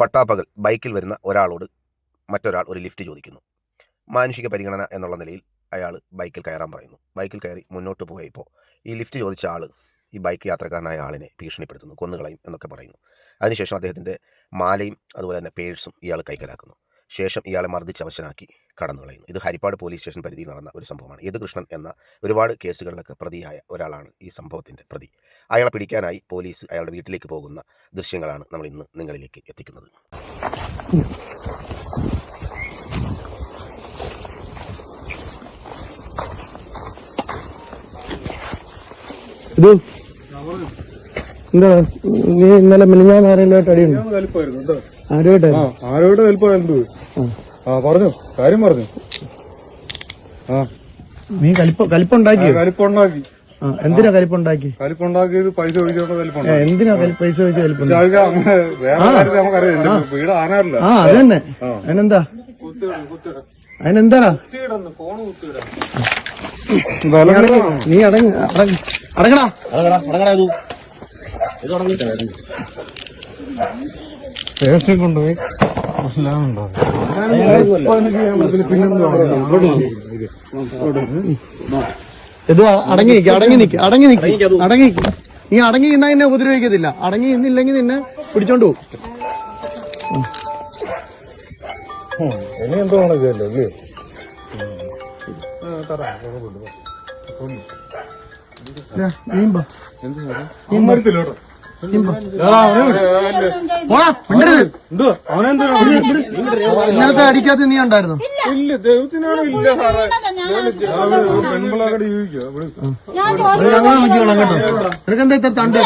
പട്ടാപ്പകൽ ബൈക്കിൽ വരുന്ന ഒരാളോട് മറ്റൊരാൾ ഒരു ലിഫ്റ്റ് ചോദിക്കുന്നു. മാനുഷിക പരിഗണന എന്നുള്ള നിലയിൽ അയാൾ ബൈക്കിൽ കയറാൻ പറയുന്നു. ബൈക്കിൽ കയറി മുന്നോട്ട് പോയപ്പോൾ ഈ ലിഫ്റ്റ് ചോദിച്ച ആൾ ഈ ബൈക്ക് യാത്രക്കാരനായ ആളിനെ ഭീഷണിപ്പെടുത്തുന്നു കൊന്നുകളയും എന്നൊക്കെ പറയുന്നു. അതിനുശേഷം അദ്ദേഹത്തിന്റെ മാലയും അതുപോലെ തന്നെ പേഴ്സും ഇയാൾ കൈക്കലാക്കുന്നു. ശേഷം ഇയാളെ മർദ്ദിച്ച് അവശനാക്കി കടന്നു കളയുന്നു. ഇത് ഹരിപ്പാട് പോലീസ് സ്റ്റേഷൻ പരിധിയിൽ നടന്ന ഒരു സംഭവമാണ്. യദുകൃഷ്ണൻ എന്ന ഒരുപാട് കേസുകളിലൊക്കെ പ്രതിയായ ഒരാളാണ് ഈ സംഭവത്തിന്റെ പ്രതി. അയാളെ പിടിക്കാനായി പോലീസ് അയാളുടെ വീട്ടിലേക്ക് പോകുന്ന ദൃശ്യങ്ങളാണ് നമ്മൾ ഇന്ന് നിങ്ങളിലേക്ക് എത്തിക്കുന്നത്. ഇത് എന്താ നീ ഇന്നലെ മിനിഞ്ഞാൻ ആരെങ്കിലും അടിയുണ്ടോ? കേട്ടോ ആ ആരോട് വലിപ്പമായിരുന്നു ആ. പറഞ്ഞു. കാര്യം പറഞ്ഞു. ആ. നീ കലിപ്പ കലിപ്പുണ്ടാക്കി കലിപ്പുണ്ടാക്കി. ആ എന്തിനാ കലിപ്പുണ്ടാക്കി? കലിപ്പുണ്ടാക്കിയത് പൈസ ഒഴിച്ചോണ്ട് കലിപ്പുണ്ടാക്കി. എന്തിനാ പൈസ ഒഴിച്ച് കലിപ്പുണ്ടാക്കി? ആ. അത് തന്നെ. അതിനെന്താ? അതിനെന്താടാ? നീ അടങ്ങ അടങ്ങടാ. അടങ്ങടാ സ്റ്റേഷനിൽ കൊണ്ടുപോയി ഇത് അടങ്ങി നിക്ക് അടങ്ങി നിക്ക് അടങ്ങി നിക്ക് അടങ്ങി നിക്ക്. നീ അടങ്ങി നിന്നാ എന്നെ ഉപദ്രവിക്കത്തില്ല. അടങ്ങി നിന്നില്ലെങ്കിൽ നിന്നെ പിടിച്ചോണ്ട് പോകും ഇനി എന്തോ അല്ലേ ഇന്നലത്തെ അടിക്കാത്ത നീ ഉണ്ടായിരുന്നു? ഇല്ല ദൈവത്തിനാണ് ഇല്ല സാറേ ഞാൻ പെൺപിള്ളാരുടെ ജീവിക്കുക നിനക്കെന്താ ഇത്ര തണ്ട്?